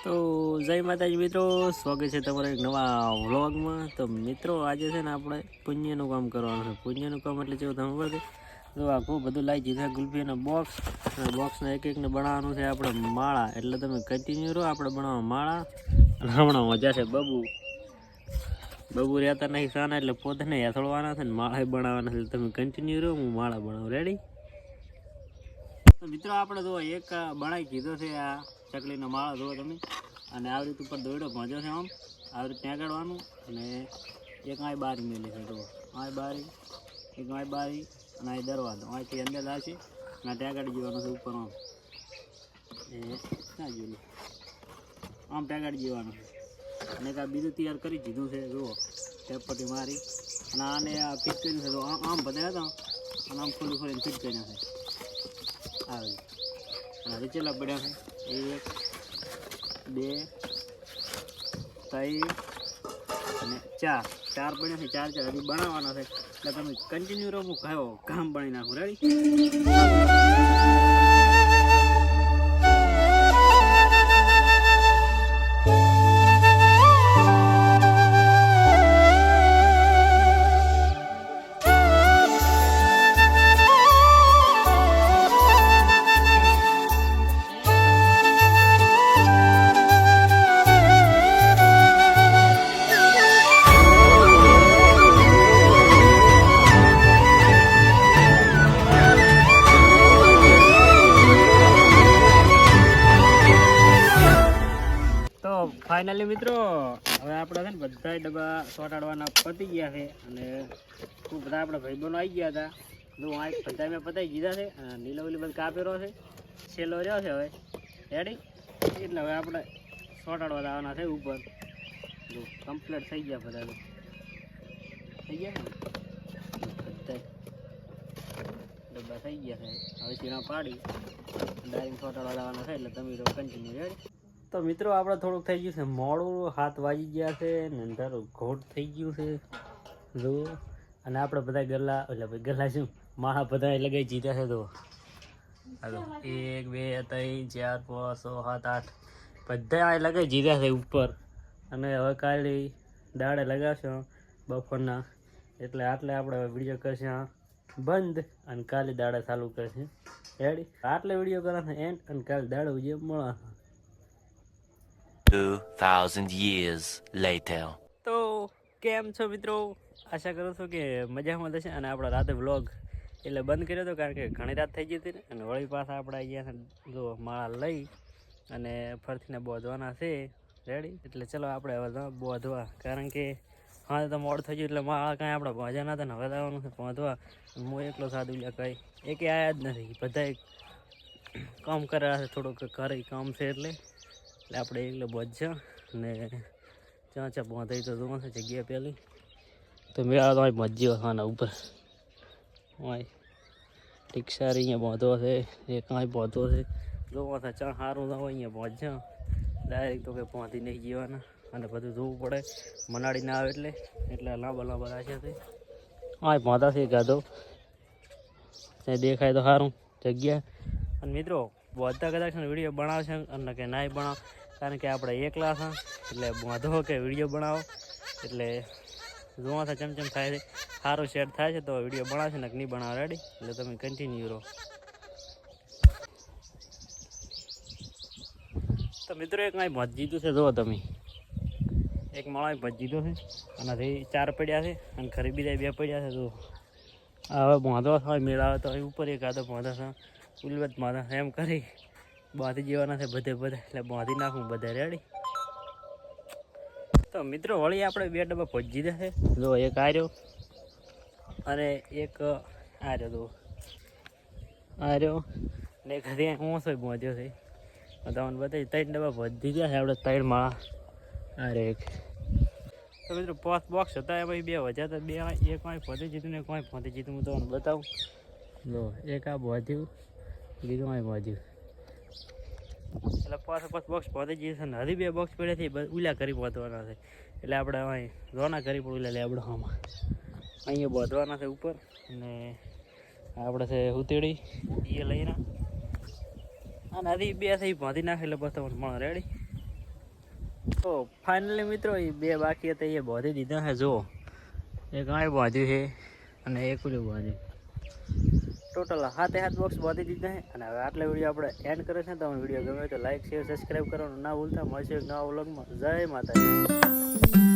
તો જય માતાજી મિત્રો, સ્વાગત છે તમારા એક નવા વ્લોગમાં. તો મિત્રો, આજે છે ને આપણે પુણ્યનું કામ કરવાનું છે. પુણ્યનું કામ એટલે જેવું તમે છે? તો આખું બધું લાવી દીધા ગુલ્ફીના બોક્સ અને બોક્સના એક એકને બનાવવાનું છે આપણે માળા. એટલે તમે કન્ટિન્યુ રહો, આપણે બનાવવા માળા. અને હમણાં મજા છે બબુ. બબુ રહેતા નહીં સાના, એટલે પોતે નહીં હેથળવાના છે ને માળા બનાવવાના છે. તમે કન્ટિન્યુ રહો, હું માળા બનાવું. રેડી તો મિત્રો, આપણે જો એક બનાવી કીધો છે આ ચકલીનો માળો જુઓ તમે. અને આવી રીતે ઉપર દોયડો ભાંજો છે આમ. આવી રીતે કાઢવાનું અને એક આય બારી મેલી છે, જુઓ. આય બારી, એક આય બારી, અને આય દરવાજો. અહીંથી અંદર લાશે અને કાઢી જવાનું છે ઉપર આમ. એ ક્યાં જોયું આમ ત્યાં જવાનું છે. અને આ બીજું તૈયાર કરી દીધું છે, જુઓ. ટેપ પટ્ટી મારી. અને આને આ ફિટ કર્યું છે તો આમ બધા હતા. અને આમ ખોલી ખોલીને ફિટ કર્યા છે. આવી અને હવે પડ્યા છે. એક, બે ત્રણ અને ચાર. ચાર પડ્યા છે, ચાર ચાર. હજી બનાવવાના છે. એટલે તમે કન્ટિન્યુ રહો, હું કામ બની નાખું. રેડી ફાઇનલી મિત્રો, હવે આપણે છે ને બધા ડબ્બા ચોટાડવાના પતી ગયા છે અને ખૂબ બધા આપણા ભાઈબંધો આવી ગયા હતા. જો આ બધા મેં પતાવી દીધા છે અને નીલવલી બધું કાપી રહ્યો છે. છેલ્લો રહ્યો છે હવે. રેડી એટલે હવે આપણે સોટાડવા જવાના છે ઉપર. જો કમ્પ્લીટ થઈ ગયા બધા થઈ ગયા બધા ડબ્બા થઈ ગયા છે. હવે સીણા પાડી? ડાયરેક્ટ સોટાડવા જવાના છે એટલે તમે કન્ટિન્યુ રેડી તો મિત્રો આપણે થોડુંક થઈ ગયું છે. મોડું હાથ વાગી ગયા છે ને અંદર ઘોટ થઈ ગયું છે. જો, અને આપણે બધા ગલ્લા, એટલે ભાઈ ગલ્લા શું? માળા બધા લગાઈ જીત્યા છે તો હાલો, એક, બે, ત્રણ, ચાર, પાંચ, છ, સાત, આઠ. બધા લગાવી જીત્યા છે ઉપર. અને હવે કાલે દાડે લગાવશું બપોરના. એટલે આટલે આપણે વીડિયો કરશું બંધ. અને કાલે દાડે ચાલુ કરશે. રેડી આટલે વીડિયો કરવાના એન્ડ અને કાલે દાડો જે મળશે 2000 years later. તો કેમ છો મિત્રો? આશા કરું છું કે મજામાં થશે અને આપણો રાતે વ્લોગ એટલે બંધ કર્યો હતો કારણ કે ઘણી રાત થઈ ગઈ હતી ને. અને વળી પાછા આપણે અહીંયા જો માળા લઈ અને ફરતીને બોધવાના છે. રેડી એટલે ચલો આપણે હવે બોધવા. કારણ કે હા તો મોડ થઈ ગયું એટલે માળા કાંઈ આપણે ભોજા ના હતા ને, હવે આવવાનું છે બોધવા. હું એકલો સાધુ લે કંઈ. એકે આયા જ નથી. બધા કામ કરેલા છે, થોડુંક ઘરે કામ છે એટલે. એટલે આપણે એટલે બોધ્યા ને ચા ચા પહોંચાઈ તો જોવા જગ્યા પહેલી. તો મેળા તો અહીં મજી ખાના ઉપર. અહીં રિક્ષા અહીંયા પહોંચો છે એ કાંઈ પહોંચો છે. જોવા થાય ચા સારું ના હોય અહીંયા પહોંચ્યા ડાયરેક્ટ તો કે પહોંચી નહીં જવાના. અને બધું જોવું પડે. મનાડી ના આવે એટલે. એટલે લાંબા લાંબા રાખ્યા છે. હા પહોંચા છે ગાધો. દેખાય તો સારું જગ્યા. અને મિત્રો બધા કદાચ વીડિયો બનાવશે અને કે નાય બનાવ, કારણ કે આપણે એકલા છે, એટલે વાંધો કે વીડિયો બનાવો. એટલે જોવા થાય ચમ ચમ થાય છે સારું શેર થાય છે, તો વીડિયો બનાવશે ને નહીં બનાવો રેડી એટલે તમે કન્ટિન્યુ રહો. તો મિત્રો, એક કાંઈ ભજ જીધું છે જુઓ તમે. એક માળા ભજ જીધો છે, આનાથી ચાર પડ્યા છે, અને ખરી બીજા બે પડ્યા છે તો હવે બાંધવા થાય મેળાવે તો ઉપર એક આદો બાંધા છે ઉલવત માતા એમ કરી, બાંધી જવાના છે બધે બધે, એટલે બાંધી નાખું બધે રેડી તો મિત્રો, વળી આપણે બે ડબ્બા પહોંચી જશે જો એક આર્યો અને એક આર્યો તો આર્યો ને એક હું ઓછો પહોંચ્યો છે. તમને બતાવી ત્રણ ડબ્બા પહોંચી છે, આપણે ત્રણ માળા. આરે એક. તો મિત્રો, પાંચ બોક્સ હતા ભાઈ બે વજા હતા. બે, એક કોઈ પહોંચી જીતું ને કોઈ પહોંચી જીતું હું તમને બતાવું. જો, એક આ પહોંચ્યું બીજું આ બાજુ. એટલે પાછો પાછ બોક્સ પહોંચી જઈએ ને હજી બે બોક્સ પડે છે ઉલા કરી પહોંચવાના છે. એટલે આપણે અહીં રોના કરી પણ ઉલા લેબડો હામાં અહીંયા બોધવાના છે ઉપર અને આપણે છે ઉતેડી, એ લઈને અને હજી બે થઈ ભાંધી નાખે એટલે બસ તમને મળે. રેડી તો ફાઇનલી મિત્રો, એ બે બાકી હતા, એ ભાંધી દીધા છે જો એક આ બાંધ્યું છે અને એક ઓલું બાંધ્યું ટોટલ હાથે હાથ બોક્સ બાંધી દીધા છે. અને હવે આટલા વીડિયો આપણે એન્ડ કરે છે તમને વીડિયો ગમે તો લાઈક શેર સબસ્ક્રાઈબ કરવાનું ના ભૂલતા. મળશે એક નવા વ્લોગમાં જય માતાજી.